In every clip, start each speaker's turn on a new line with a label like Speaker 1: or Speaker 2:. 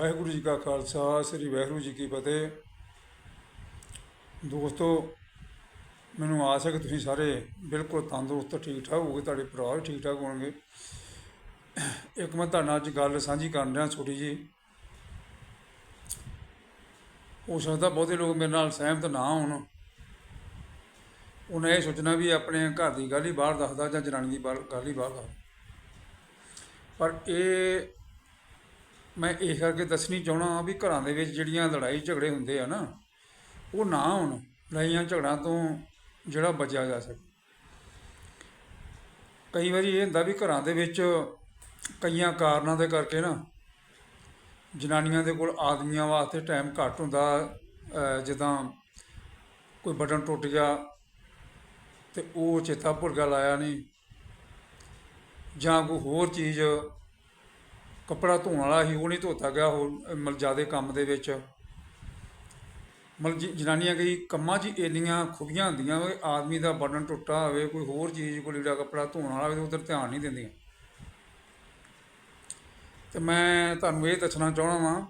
Speaker 1: ਵਾਹਿਗੁਰੂ ਜੀ ਕਾ ਖਾਲਸਾ, ਸ੍ਰੀ ਵਾਹਿਗੁਰੂ ਜੀ ਕੀ ਫਤਿਹ। ਦੋਸਤੋ, ਮੈਨੂੰ ਆਸ ਹੈ ਕਿ ਤੁਸੀਂ ਸਾਰੇ ਬਿਲਕੁਲ ਤੰਦਰੁਸਤ ਠੀਕ ਠਾਕ ਹੋਗੇ ਤੁਹਾਡੇ ਭਰਾ ਵੀ ਠੀਕ ਠਾਕ ਹੋਣਗੇ। ਇੱਕ ਮੈਂ ਤੁਹਾਡੇ ਨਾਲ ਅੱਜ ਗੱਲ ਸਾਂਝੀ ਕਰਨ ਰਿਹਾ ਛੋਟੀ ਜੀ ਹੋ ਸਕਦਾ ਬਹੁਤੇ ਲੋਕ ਮੇਰੇ ਨਾਲ ਸਹਿਮਤ ਨਾ ਹੋਣ। ਉਹਨੇ ਇਹ ਸੋਚਣਾ ਵੀ ਆਪਣੇ ਘਰ ਦੀ ਗੱਲ ਹੀ ਬਾਹਰ ਦੱਸਦਾ ਜਾਂ ਜਨਾਨੀ ਦੀ ਬਾਹਰ- ਗੱਲ ਹੀ ਬਾਹਰ ਦੱਸਦਾ। ਪਰ ਇਹ ਮੈਂ ਇਸ ਕਰਕੇ ਦੱਸਣੀ ਚਾਹਣਾ ਵੀ ਘਰਾਂ ਦੇ ਵਿੱਚ ਜਿਹੜੀਆਂ ਲੜਾਈ ਝਗੜੇ ਹੁੰਦੇ ਆ ਨਾ, ਉਹ ਨਾ ਹੋਣ, ਲੜਾਈਆਂ ਝਗੜਾਂ ਤੋਂ ਜਿਹੜਾ ਬਚਿਆ ਜਾ ਸਕੇ। ਕਈ ਵਾਰੀ ਇਹ ਹੁੰਦਾ ਵੀ ਘਰਾਂ ਦੇ ਵਿੱਚ ਕਈਆਂ ਕਾਰਨਾਂ ਦੇ ਕਰਕੇ ਨਾ, ਜਨਾਨੀਆਂ ਦੇ ਕੋਲ ਆਦਮੀਆਂ ਵਾਸਤੇ ਟਾਈਮ ਘੱਟ ਹੁੰਦਾ ਜਿੱਦਾਂ ਕੋਈ ਬਟਨ ਟੁੱਟ ਗਿਆ ਤੇ ਉਹ ਚੇਤਾ ਭੁੱਲ ਲਾਇਆ ਨਹੀਂ, ਜਾਂ ਕੋਈ ਹੋਰ ਚੀਜ਼ ਕੱਪੜਾ ਧੋਣ ਵਾਲਾ ਸੀ, ਉਹ ਨਹੀਂ ਧੋਤਾ ਗਿਆ ਹੋਰ, ਮਤਲਬ ਜ਼ਿਆਦਾ ਕੰਮ ਦੇ ਵਿੱਚ। ਮਤਲਬ ਜਨਾਨੀਆਂ ਕਈ ਕੰਮਾਂ 'ਚ ਇੰਨੀਆਂ ਖੁਬੀਆਂ ਹੁੰਦੀਆਂ ਵੀ ਆਦਮੀ ਦਾ ਬਟਨ ਟੁੱਟਾ ਹੋਵੇ, ਕੋਈ ਹੋਰ ਚੀਜ਼, ਕੋਈ ਲੀੜਾ ਕੱਪੜਾ ਧੋਣ ਵਾਲਾ ਹੋਵੇ, ਉਧਰ ਧਿਆਨ ਨਹੀਂ ਦਿੰਦੀਆਂ। ਤੇ ਮੈਂ ਤੁਹਾਨੂੰ ਇਹ ਦੱਸਣਾ ਚਾਹਣਾ ਵਾਂ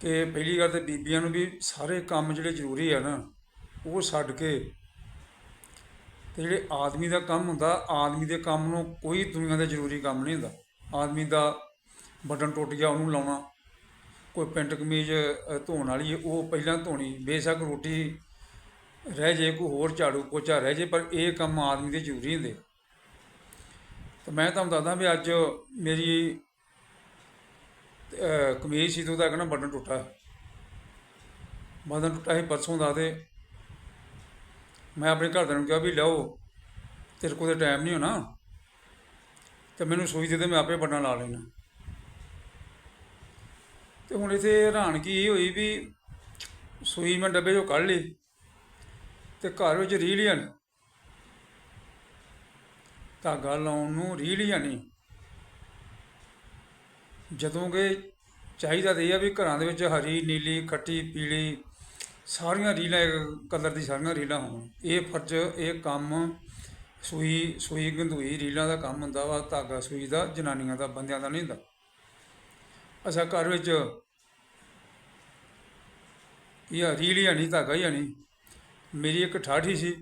Speaker 1: ਕਿ ਪਹਿਲੀ ਗੱਲ ਤੇ ਬੀਬੀਆਂ ਨੂੰ ਵੀ ਸਾਰੇ ਕੰਮ ਜਿਹੜੇ ਜ਼ਰੂਰੀ ਆ ਨਾ, ਉਹ ਛੱਡ ਕੇ ਤੇ ਜਿਹੜੇ ਆਦਮੀ ਦਾ ਕੰਮ ਹੁੰਦਾ, ਆਦਮੀ ਦੇ ਕੰਮ ਨੂੰ ਕੋਈ ਦੁਨੀਆ ਦਾ ਜ਼ਰੂਰੀ ਕੰਮ ਨਹੀਂ ਹੁੰਦਾ। ਆਦਮੀ ਦਾ ਬਟਨ ਟੁੱਟ ਗਿਆ, ਉਹਨੂੰ ਲਾਉਣਾ। ਕੋਈ ਪੈਂਟ ਕਮੀਜ਼ ਧੋਣ ਵਾਲੀ ਉਹ ਪਹਿਲਾਂ ਧੋਣੀ। ਬੇਸ਼ੱਕ ਰੋਟੀ ਰਹਿ ਜੇ, ਕੋਈ ਹੋਰ ਝਾੜੂ ਪੋਚਾ ਰਹਿ ਜੇ, ਪਰ ਇਹ ਕੰਮ ਆਦਮੀ ਦੇ ਜ਼ਰੂਰੀ ਹੁੰਦੇ ਤੇ ਮੈਂ ਤੁਹਾਨੂੰ ਦੱਸਦਾ ਵੀ ਅੱਜ ਮੇਰੀ ਕਮੀਜ਼ ਸੀ ਤੇ ਉਹਦਾ ਕਹਿੰਦਾ ਬਟਨ ਟੁੱਟਾ। ਬਟਨ ਟੁੱਟਾ ਸੀ, ਪਰਸੋਂ ਦਾ ਤੇ ਮੈਂ ਆਪਣੇ ਘਰਦਿਆਂ ਨੂੰ ਕਿਹਾ ਵੀ, ਲਓ, ਤੇਰੇ ਕੋਲ ਤਾਂ ਟਾਈਮ ਨਹੀਂ ਹੋਣਾ। ਤੇ ਮੈਨੂੰ ਸੂਈ ਦੇ ਦੇ ਮੈਂ ਆਪੇ ਬਟਨ ਲਾ ਲੈਣਾ ਤੇ ਹੁਣ ਇਥੇ ਹੈਰਾਨਗੀ ਇਹ ਹੋਈ ਵੀ ਸੂਈ ਮੈਂ ਡੱਬੇ 'ਚੋਂ ਕੱਢ ਲਈ ਤੇ ਘਰ ਵਿੱਚ ਰੀਲ ਹੀ ਨਹੀਂ। ਧਾਗਾ ਲਾਉਣ ਨੂੰ ਰੀਲ ਹੀ ਨਹੀਂ। ਜਦੋਂ ਕਿ ਚਾਹੀਦਾ ਤੇ ਇਹ ਆ ਵੀ ਘਰਾਂ ਦੇ ਵਿੱਚ ਹਰੀ, ਨੀਲੀ, ਖੱਟੀ, ਪੀਲੀ ਸਾਰੀਆਂ ਰੀਲਾਂ ਕਲਰ ਦੀ ਸਾਰੀਆਂ ਰੀਲਾਂ ਹੋਣ। ਇਹ ਫਰਜ਼, ਇਹ ਕੰਮ ਸੂਈ ਸੂਈ ਗੰਦੂਈ, ਰੀਲਾਂ ਦਾ ਕੰਮ ਹੁੰਦਾ ਵਾ, ਧਾਗਾ ਸੂਈ ਦਾ, ਜਨਾਨੀਆਂ ਦਾ, ਬੰਦਿਆਂ ਦਾ ਨਹੀਂ ਹੁੰਦਾ। ਅਸਾਂ ਘਰ ਵਿੱਚ ਇਹ ਰੀਲ ਹੀ ਨਹੀਂ, ਧਾਗਾ ਹੀ ਨਹੀਂ। ਮੇਰੀ ਇੱਕ ਠਾਠੀ ਸੀ।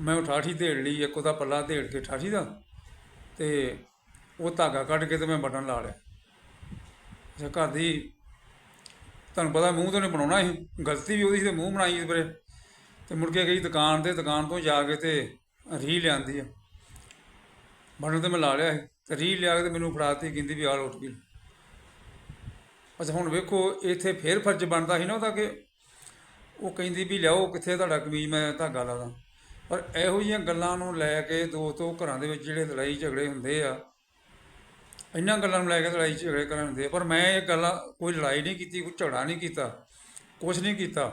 Speaker 1: ਮੈਂ ਉਹ ਠਾਠੀ ਢੇੜ ਲਈ, ਇੱਕ ਉਹਦਾ ਪੱਲਾ ਢੇੜ ਕੇ ਠਾਠੀ ਦਾ, ਤੇ ਉਹ ਧਾਗਾ ਕੱਢ ਕੇ ਤੇ ਮੈਂ ਬਟਨ ਲਾ ਲਿਆ। ਅੱਛਾ, ਘਰ ਦੀ, ਤੁਹਾਨੂੰ ਪਤਾ ਮੂੰਹ ਤੋਂ ਨਹੀਂ ਬਣਾਉਣਾ ਸੀ, ਗਲਤੀ ਵੀ ਉਹਦੀ ਸੀ ਤੇ ਮੂੰਹ ਬਣਾਈ ਇਸ ਬਰੇ ਤੇ ਮੁੜ ਕੇ ਗਈ ਦੁਕਾਨ ਤੇ, ਦੁਕਾਨ ਤੋਂ ਜਾ ਕੇ ਤੇ ਰੀ ਲਿਆਂਦੀ ਆ। ਬਟਨ ਤੇ ਮੈਂ ਲਾ ਲਿਆ ਸੀ ਤੇ ਰੀ ਲਿਆ ਕੇ ਤੇ ਮੈਨੂੰ ਫੜਾਤੀ, ਕਹਿੰਦੀ ਵੀ ਆਲ ਉੱਠ ਗਈ ਅੱਛਾ, ਹੁਣ ਵੇਖੋ, ਇੱਥੇ ਫੇਰ ਫਰਜ਼ ਬਣਦਾ ਸੀ ਨਾ ਉਹਦਾ ਕਿ ਉਹ ਕਹਿੰਦੀ ਵੀ ਲਿਆਓ, ਕਿੱਥੇ ਤੁਹਾਡਾ ਕਮੀਜ਼, ਮੈਂ ਧਾਗਾ ਲਾਦਾ ਪਰ ਇਹੋ ਜਿਹੀਆਂ ਗੱਲਾਂ ਨੂੰ ਲੈ ਕੇ ਦੋਸਤੋ, ਘਰਾਂ ਦੇ ਵਿੱਚ ਜਿਹੜੇ ਲੜਾਈ ਝਗੜੇ ਹੁੰਦੇ ਆ ਇਹਨਾਂ ਗੱਲਾਂ ਨੂੰ ਲੈ ਕੇ ਲੜਾਈ ਝਗੜੇ ਕਰਨ ਹੁੰਦੇ ਆ। ਪਰ ਮੈਂ ਇਹ ਗੱਲਾਂ, ਕੋਈ ਲੜਾਈ ਨਹੀਂ ਕੀਤੀ, ਕੋਈ ਝਗੜਾ ਨਹੀਂ ਕੀਤਾ, ਕੁਛ ਨਹੀਂ ਕੀਤਾ।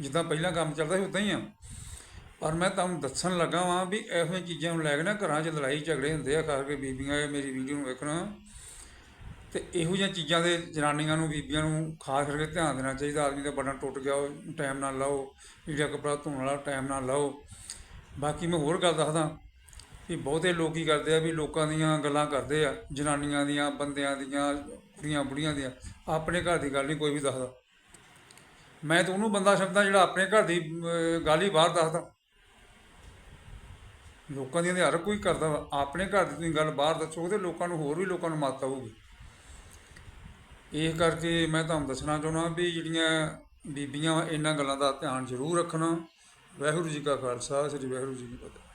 Speaker 1: ਜਿੱਦਾਂ ਪਹਿਲਾਂ ਕੰਮ ਚੱਲਦਾ ਸੀ, ਉਦਾਂ ਹੀ ਆ। ਪਰ ਮੈਂ ਤੁਹਾਨੂੰ ਦੱਸਣ ਲੱਗਾ ਵਾਂ ਵੀ ਇਹੋ ਜਿਹੀਆਂ ਚੀਜ਼ਾਂ ਨੂੰ ਲੈ ਕੇ ਨਾ ਘਰਾਂ 'ਚ ਲੜਾਈ ਝਗੜੇ ਹੁੰਦੇ ਆ ਖਾਸ ਕਰਕੇ ਬੀਬੀਆਂ ਇਹ ਮੇਰੀ ਵੀਡੀਓ ਨੂੰ ਵੇਖਣਾ। ਤੇ ਇਹੋ ਜਿਹੀਆਂ ਚੀਜ਼ਾਂ ਦੇ ਜਨਾਨੀਆਂ ਨੂੰ, ਬੀਬੀਆਂ ਨੂੰ ਖਾਸ ਕਰਕੇ ਧਿਆਨ ਦੇਣਾ ਚਾਹੀਦਾ। ਆਦਮੀ ਦਾ ਬਟਨ ਟੁੱਟ ਗਿਆ, ਉਹ ਟਾਈਮ ਨਾਲ ਲਾਓ ਜਿਹੜਾ ਕੱਪੜਾ ਧੋਣ ਵਾਲਾ ਟਾਈਮ ਨਾਲ ਲਾਓ। ਬਾਕੀ ਮੈਂ ਹੋਰ ਗੱਲ ਦੱਸਦਾ ਵੀ ਬਹੁਤੇ ਲੋਕ ਕੀ ਕਰਦੇ ਆ ਵੀ ਲੋਕਾਂ ਦੀਆਂ ਗੱਲਾਂ ਕਰਦੇ ਆ, ਜਨਾਨੀਆਂ ਦੀਆਂ, ਬੰਦਿਆਂ ਦੀਆਂ, ਕੁੜੀਆਂ ਬੁੜੀਆਂ ਦੀਆਂ। ਆਪਣੇ ਘਰ ਦੀ ਗੱਲ ਨਹੀਂ, ਕੋਈ ਵੀ ਦੱਸਦਾ। ਮੈਂ ਤਾਂ ਉਹਨੂੰ ਬੰਦਾ ਸਮਝਦਾ ਜਿਹੜਾ ਆਪਣੇ ਘਰ ਦੀ ਗੱਲ ਹੀ ਬਾਹਰ ਦੱਸਦਾ। ਲੋਕਾਂ ਦੀਆਂ ਤਾਂ ਹਰ ਕੋਈ ਕਰਦਾ ਵਾ। ਆਪਣੇ ਘਰ ਦੀ ਤੁਸੀਂ ਗੱਲ ਬਾਹਰ ਦੱਸੋਗੇ ਤੇ ਲੋਕਾਂ ਨੂੰ ਹੋਰ ਵੀ ਲੋਕਾਂ ਨੂੰ ਮੱਤ ਆਊਗੀ। ਇਸ ਕਰਕੇ ਮੈਂ ਤੁਹਾਨੂੰ ਦੱਸਣਾ ਚਾਹੁੰਦਾ ਵੀ ਜਿਹੜੀਆਂ ਬੀਬੀਆਂ ਵਾ, ਇਹਨਾਂ ਗੱਲਾਂ ਦਾ ਧਿਆਨ ਜ਼ਰੂਰ ਰੱਖਣਾ। ਵਾਹਿਗੁਰੂ ਜੀ ਕਾ ਖਾਲਸਾ ਸ੍ਰੀ ਵਾਹਿਗੁਰੂ ਜੀ ਕੀ ਫਤਿਹ।